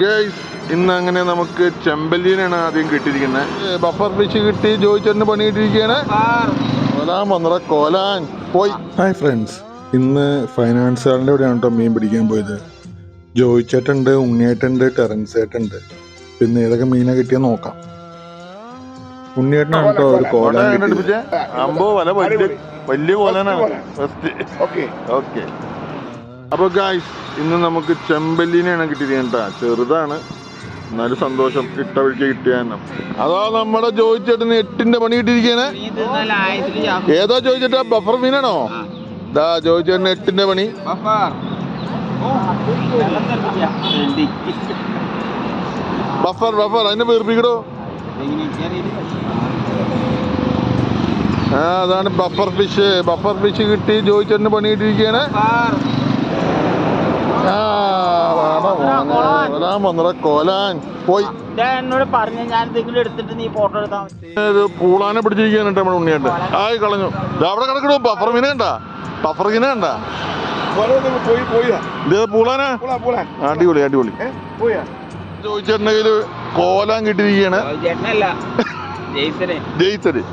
Guys ഇന്ന് അങ്ങനെ നമുക്ക് ചെമ്പല്ലീനാണ് ആദ്യം കിട്ടിയിരിക്കുന്നത്. ബഫർ ഫിഷ് കിട്ടി ജോയിച്ചേട്ടന് പണി കിട്ടിയിരിക്കുകയാണ്. കൊലാൻ വന്നറ കോലാൻ. പോയി. ഹായ് ഫ്രണ്ട്സ് ഇന്ന് ഫൈനാൻസ് ആളിന്റെ കൂടെയാണ് കേട്ടോ മീൻ പിടിക്കാൻ പോയത്. ജോയിച്ചേട്ടുണ്ട് ഉണ്ണിയേട്ടുണ്ട് ടെറൻസ് ഏട്ടുണ്ട് പിന്നെ ഏതൊക്കെ മീനാണ് കിട്ടിയാൽ നോക്കാം. ഉണ്ണിയേട്ടനാണ് കേട്ടോ ഒരു കോലാൻ അമ്പോ വല വലിയ വലിയ കോലാനാണ്. ഫസ്റ്റ് ഓക്കെ ഓക്കെ അപ്പൊ ഗായ്സ് ഇന്ന് നമുക്ക് ചെമ്പല്ലിനെയാണ് കിട്ടിയിരിക്കേണ്ട ചെറുതാണ്. എന്നാലും സന്തോഷം ഇട്ട വഴിക്ക് കിട്ടിയാണ് അതാ നമ്മുടെ ജോയിച്ചേട്ടന് എട്ടിന്റെ പണി കിട്ടിയിരിക്കാണ് ഏതോ ചോദിച്ചേട്ടാ ബഫർ മീനാണോ ദാ ജോയിച്ചേട്ടന് എട്ടിന്റെ പണി. ബഫർ ബഫർ അതിനെ വീർപ്പിക്കടോ. ആ അതാണ് ബഫർ ഫിഷ് ബഫർ ഫിഷ് കിട്ടി ജോയിച്ചേട്ടന് പണി കിട്ടിയിരിക്കാണ് ആ വാടാ വരാൻ വന്നടാ കോലാൻ പോയി. എന്നോട് പറഞ്ഞു ഞാൻ എന്തെങ്കിലും എടുത്തിട്ട് നീ ഫോട്ടോ എടുത്താൽ പൂളാനെ പിടിച്ചിരിക്കാനുണ്ട് നമ്മുടെ ഉണ്ണിയായിട്ട് ആയി കളഞ്ഞു. ദാ അവിടെ കിടക്കണു ബഫർ മീന കണ്ട? ബഫർ മീന കണ്ട? പോയി പോയാ ഇത് പൂളാനാ അടിപൊളി അടിപൊളി. ചോദിച്ചേട്ടന്റെ കയ്യിൽ കോലാൻ കിട്ടിയിരിക്കുകയാണ്. ജയിച്ചത്